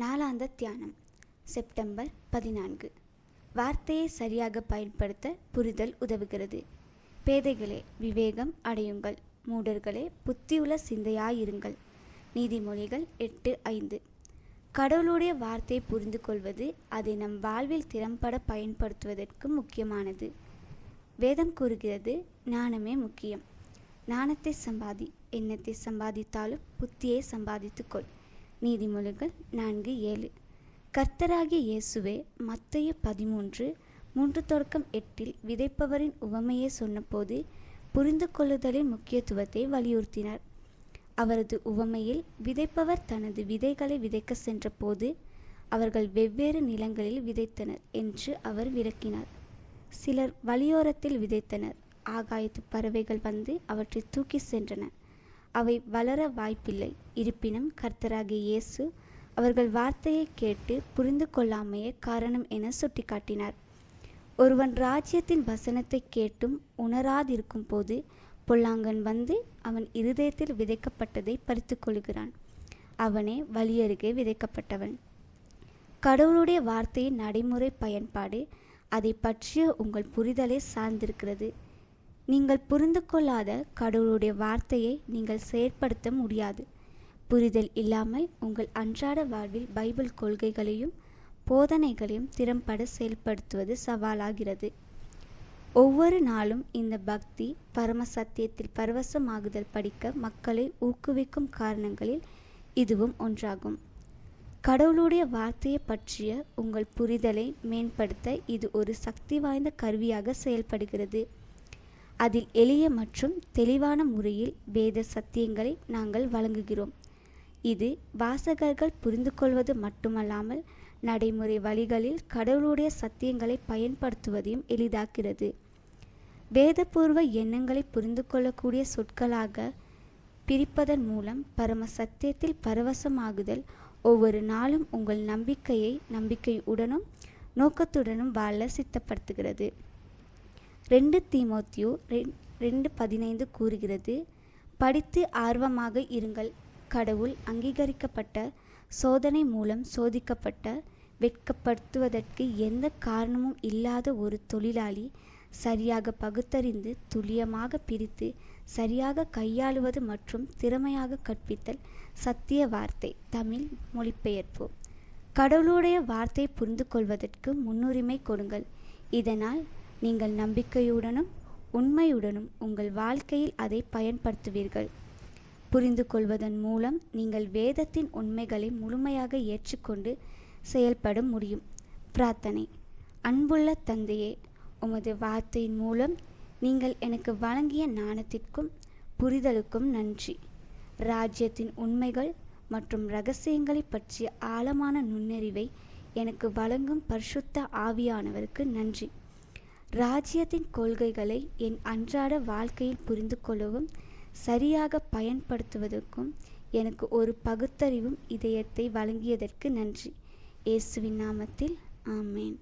நாளாந்த தியானம் செப்டம்பர் பதினான்கு. வார்த்தையை சரியாக பயன்படுத்த புரிதல் உதவுகிறது. பேதைகளே விவேகம் அடையுங்கள். மூடர்களே புத்தியுள்ள சிந்தையாயிருங்கள். நீதிமொழிகள் எட்டு ஐந்து. கடவுளுடைய வார்த்தையை புரிந்து கொள்வது அதை நம் வாழ்வில் திறம்பட பயன்படுத்துவதற்கு முக்கியமானது. வேதம் கூறுகிறது ஞானமே முக்கியம். ஞானத்தை சம்பாதி எண்ணத்தை சம்பாதித்தாலும் புத்தியை சம்பாதித்துக்கொள். நீதிமொழிகள் நான்கு ஏழு. கர்த்தராகிய இயேசுவே மத்திய பதிமூன்று மூன்று தொடக்கம் எட்டில் விதைப்பவரின் உவமையை சொன்னபோது புரிந்து கொள்ளுதலின் முக்கியத்துவத்தை வலியுறுத்தினார். அவரது உவமையில் விதைப்பவர் தனது விதைகளை விதைக்க சென்றபோது அவர்கள் வெவ்வேறு நிலங்களில் விதைத்தனர் என்று அவர் விளக்கினார். சிலர் வழியோரத்தில் விதைத்தனர். ஆகாயத்து பறவைகள் வந்து அவற்றை தூக்கி சென்றன. அவை வளர வாய்ப்பில்லை. இருப்பினும் கர்த்தராகிய இயேசு அவர்கள் வார்த்தையை கேட்டு புரிந்து கொள்ளாமையே காரணம் என சுட்டிக்காட்டினார். ஒருவன் ராஜ்யத்தின் வசனத்தை கேட்டும் உணராதிருக்கும் போது பொல்லாங்கன் வந்து அவன் இருதயத்தில் விதைக்கப்பட்டதை பறித்து கொள்கிறான் அவனே வழியருகே விதைக்கப்பட்டவன். கடவுளுடைய வார்த்தையின் நடைமுறை பயன்பாடு அதை பற்றிய உங்கள் புரிதலை சார்ந்திருக்கிறது. நீங்கள் புரிந்து கொள்ளாத கடவுளுடைய வார்த்தையை நீங்கள் செயற்படுத்த முடியாது. புரிதல் இல்லாமல் உங்கள் அன்றாட வாழ்வில் பைபிள் கொள்கைகளையும் போதனைகளையும் திறம்பட செயல்படுத்துவது சவாலாகிறது. ஒவ்வொரு நாளும் இந்த பக்தி பரம சத்தியத்தில் பரவசமாகுதல் படிக்க மக்களை ஊக்குவிக்கும் காரணங்களில் இதுவும் ஒன்றாகும். கடவுளுடைய வார்த்தையை பற்றிய உங்கள் புரிதலை மேம்படுத்த இது ஒரு சக்தி வாய்ந்த கருவியாக செயல்படுகிறது. அதில் எளிய மற்றும் தெளிவான முறையில் வேத சத்தியங்களை நாங்கள் வழங்குகிறோம். இது வாசகர்கள் புரிந்து கொள்வது மட்டுமல்லாமல் நடைமுறை வழிகளில் கடவுளுடைய சத்தியங்களை பயன்படுத்துவதையும் எளிதாக்கிறது வேதபூர்வ எண்ணங்களை புரிந்து கொள்ளக்கூடிய சொற்களாக பிரிப்பதன் மூலம் பரம சத்தியத்தில் பரவசமாகுதல் ஒவ்வொரு நாளும் உங்கள் நம்பிக்கையை நம்பிக்கையுடனும் நோக்கத்துடனும் வாழ சித்தப்படுத்துகிறது. ரெண்டு தீமோத்தியோ ரெண்டு பதினைந்து கூறுகிறது. படித்து ஆர்வமாக இருங்கள். கடவுள் அங்கீகரிக்கப்பட்ட சோதனை மூலம் சோதிக்கப்பட்ட வெட்கப்படுத்துவதற்கு எந்த காரணமும் இல்லாத ஒரு தொழிலாளி சரியாக பகுத்தறிந்து துல்லியமாக பிரித்து சரியாக கையாளுவது மற்றும் திறமையாக கற்பித்தல் சத்திய வார்த்தை தமிழ் மொழிபெயர்ப்பு கடவுளுடைய வார்த்தை புரிந்து கொள்வதற்கு முன்னுரிமை கொடுங்கள். இதனால் நீங்கள் நம்பிக்கையுடனும் உண்மையுடனும் உங்கள் வாழ்க்கையில் அதை பயன்படுத்துவீர்கள். புரிந்து கொள்வதன் மூலம் நீங்கள் வேதத்தின் உண்மைகளை முழுமையாக ஏற்றுக்கொண்டு செயல்பட முடியும். பிரார்த்தனை. அன்புள்ள தந்தையே உமது வார்த்தையின் மூலம் நீங்கள் எனக்கு வழங்கிய ஞானத்திற்கும் புரிதலுக்கும் நன்றி. ராஜ்யத்தின் உண்மைகள் மற்றும் ரகசியங்களை பற்றிய ஆழமான நுண்ணறிவை எனக்கு வழங்கும் பரிசுத்த ஆவியானவருக்கு நன்றி. ராஜ்யத்தின் கொள்கைகளை என் அன்றாட வாழ்க்கையில் புரிந்து கொள்ளவும் சரியாக பயன்படுத்துவதற்கும் எனக்கு ஒரு பகுத்தறிவும் இதயத்தை வழங்கியதற்கு நன்றி. இயேசுவின் நாமத்தில் ஆமேன்.